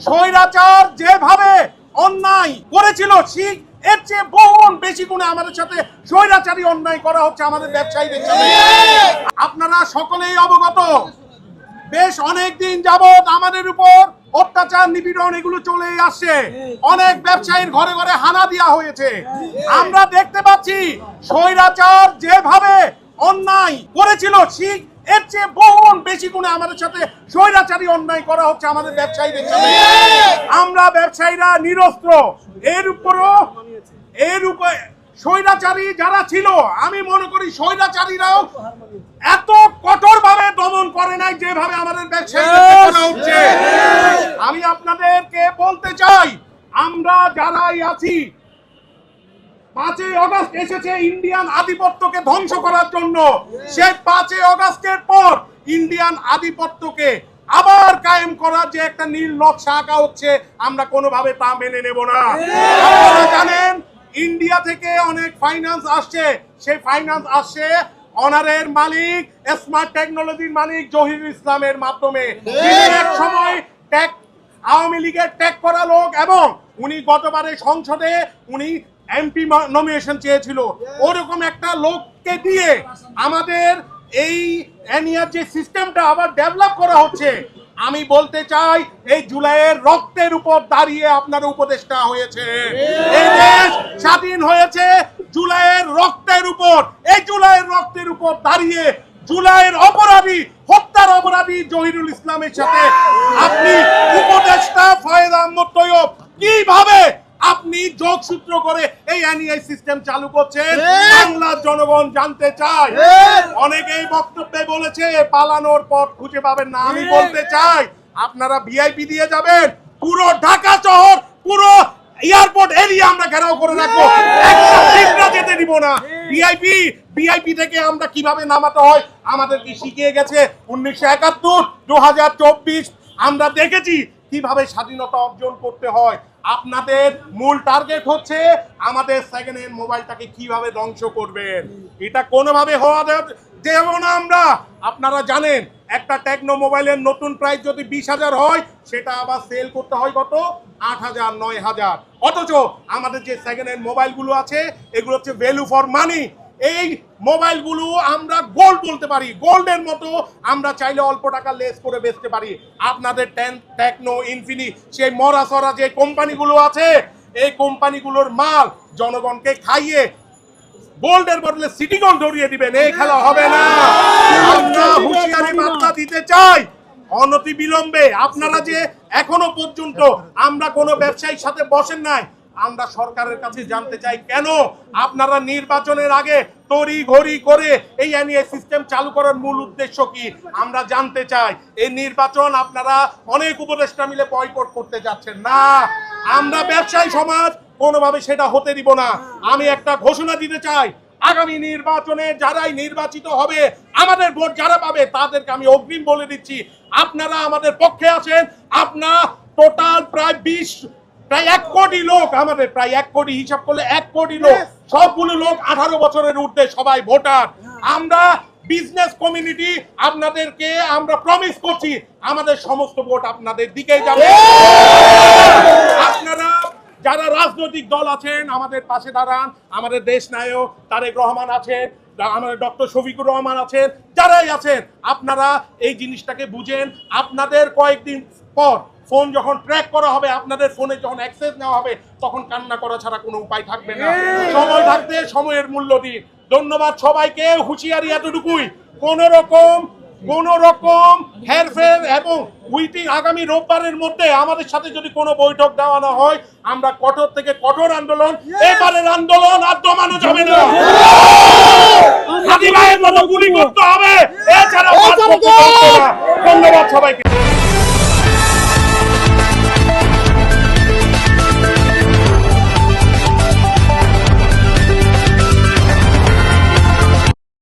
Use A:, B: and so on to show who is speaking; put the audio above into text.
A: স্বৈরাচার যেভাবে অন্যায় করেছিল, ঠিক এর চেয়ে বহুগুণ বেশি গুণে আমাদের সাথে স্বৈরাচারী অন্যায় করা হচ্ছে আমাদের ব্যবসায়ীদের সাথে আপনারা সকলেই অবগত, বেশ অনেক দিন যাবত আমাদের উপর অত্যাচার, নিপীড়ন এগুলো চলেই আসছে। অনেক ব্যবসায়ীর ঘরে ঘরে হানা দেওয়া হয়েছে। আমরা দেখতে পাচ্ছি স্বৈরাচার যেভাবে অন্যায় করেছিল, ঠিক এর চেয়ে বহুগুণ বেশি গুণে আমাদের সাথে স্বৈরাচারী অন্যায় করা হচ্ছে আমাদের ব্যবসায়ীদের সাথে। আমরা ব্যবসায়ীরা নিরস্ত্র। এর উপরও এর উপরে স্বৈরাচারী যারা ছিল আমি মনে করি স্বৈরাচারীরাও এত কঠোর ভাবে দমন করে নাই যেভাবে আমাদের করা হচ্ছে। আমি আপনাদেরকে বলতে চাই আমরা যারাই আছি পাঁচই অগস্ট এসেছে ইন্ডিয়ান আধিপত্যকে ধ্বংস করার জন্য। সেই পাঁচই অগস্টের পর ইন্ডিয়ান আধিপত্যকে আবার কায়েম করার যে একটা নীল নকশা আঁকা হচ্ছে, আমরা কোনোভাবে তা মেনে নেব না। আপনারা জানেন, ইন্ডিয়া থেকে অনেক ফাইন্যান্স আসছে। সেই ফাইন্যান্স আসছে অনারের মালিক স্মার্ট টেকনোলজির মালিক জহিরুল ইসলামের মাধ্যমে। এক সময় টেক আওয়ামী লীগের ট্যাগ করা লোক এবং উনি গতবারে সংসদে উনি এমপি নমিনেশন চেয়েছিল। ওরকম একটা লোককে দিয়ে আমাদের এই এনিয়ার যে সিস্টেমটা আবার ডেভেলপ করা হচ্ছে আমি বলতে চাই এই জুলাইয়ের রক্তের উপর দাঁড়িয়ে আপনার উপদেষ্টা হয়েছে। এই দেশ স্বাধীন হয়েছে জুলাইয়ের রক্তের উপর। এই জুলাইয়ের রক্তের উপর দাঁড়িয়ে জুলাইয়ের অপরাধী হত্যার অপরাধী জহিরুল ইসলামের সাথে আপনি উপদেষ্টা ফয়েদ আহমদ তৈয়ব কীভাবে যোগসূত্র করে এই এনআই সিস্টেম চালু করছেন। বাংলার জনগণ জানতে চায়। অনেকেই বক্তব্যে বলেছে পালানোর পথ খুঁজে পাবেন না। আমি বলতে চাই আপনারা ভিআইপি দিয়ে যাবেন পুরো ঢাকা শহর পুরো এয়ারপোর্ট এরিয়া আমরা ঘেরাও করে রাখব। একটা যেতে দিব না। ভিআইপি ভিআইপি থেকে আমরা কীভাবে নামাতে হয় আমাদের কি শিখিয়ে গেছে? উনিশশো একাত্তর দু হাজার চব্বিশ আমরা দেখেছি কীভাবে স্বাধীনতা অর্জন করতে হয়। আপনাদের মূল টার্গেট হচ্ছে আমাদের সেকেন্ড হ্যান্ড মোবাইলটাকে কীভাবে ধ্বংস করবেন। এটা কোনোভাবে হওয়া দে- দেব না আমরা, আপনারা জানেন, একটা টেকনো মোবাইলের নতুন প্রাইস যদি বিশ হাজার হয়, সেটা আবার সেল করতে হয় কত? আট হাজার, নয় হাজার। অথচ আমাদের যে সেকেন্ড হ্যান্ড মোবাইলগুলো আছে, এগুলো হচ্ছে ভ্যালু ফর মানি এই মোবাইলগুলো আমরা গোল্ড বলতে পারি। গোল্ডের মতো আমরা চাইলে অল্প টাকা লেস করে বেচতে পারি। আপনাদের টেন টেকনো ইনফিনি সেই মরা সরা যে কোম্পানিগুলো আছে, এই কোম্পানিগুলোর মাল জনগণকে খাইয়ে গোল্ডের বদলে সিটি গোল্ড ধরিয়ে দিবেন। এই খেলা হবে না। আমরা হুঁশিয়ারি বার্তা দিতে চাই। অনতি বিলম্বে আপনারা যে এখনও পর্যন্ত আমরা কোনো ব্যবসায়ীর সাথে বসেন নাই আমরা সরকারের কাছে জানতে চাই কেন আপনারা নির্বাচনের আগে তড়ি ঘড়ি করে এই এনএ সিস্টেম চালু করার মূল উদ্দেশ্য কি? আমরা জানতে চাই। এই নির্বাচন আপনারা অনেক উপদেষ্টা মিলে বয়কট করতে যাচ্ছেন। না, আমরা ব্যবসায়ী সমাজ কোনোভাবে সেটা হতে দিব না। আমি একটা ঘোষণা দিতে চাই। আগামী নির্বাচনে যারাই নির্বাচিত হবে, আমাদের ভোট যারা পাবে তাদেরকে আমি অগ্রিম বলে দিচ্ছি। আপনারা আমাদের পক্ষে আছেন। আপনার টোটাল প্রায় বিশ প্রায় এক কোটি লোক আমাদের প্রায় এক কোটি হিসাব করলে এক কোটি লোক। সবগুলো লোক আঠারো বছরের ঊর্ধ্বে সবাই ভোটার। আমরা বিজনেস কমিউনিটি আপনাদেরকে আমরা প্রমিস করছি আমাদের সমস্ত ভোট আপনাদের দিকেই যাবে। আপনারা যারা রাজনৈতিক দল আছেন আমাদের পাশে দাঁড়ান। আমাদের দেশ নায়ক তারেক রহমান আছেন আমাদের ডক্টর শফিকুর রহমান আছেন যারাই আছেন আপনারা এই জিনিসটাকে বুঝেন। আপনাদের কয়েকদিন পর ফোন যখন ট্র্যাক করা হবে আপনাদের ফোনে যখন অ্যাক্সেস নেওয়া হবে তখন কান্না করা ছাড়া কোনো উপায় থাকবে না। সময় থাকতে সময়ের মূল্য দিন। ধন্যবাদ সবাইকে হুঁশিয়ারি এতটুকুই। কোন রকম কোন রকম হেরফের এবং উইটিং আগামী রোববারের মধ্যে আমাদের সাথে যদি কোনো বৈঠক দেওয়া না হয় আমরা কঠোর থেকে কঠোর আন্দোলন এবারের আন্দোলন আর দমানো যাবে না। হাদি ভাইয়ের মতো গুলি করতে হবে এছাড়া। ধন্যবাদ সবাইকে।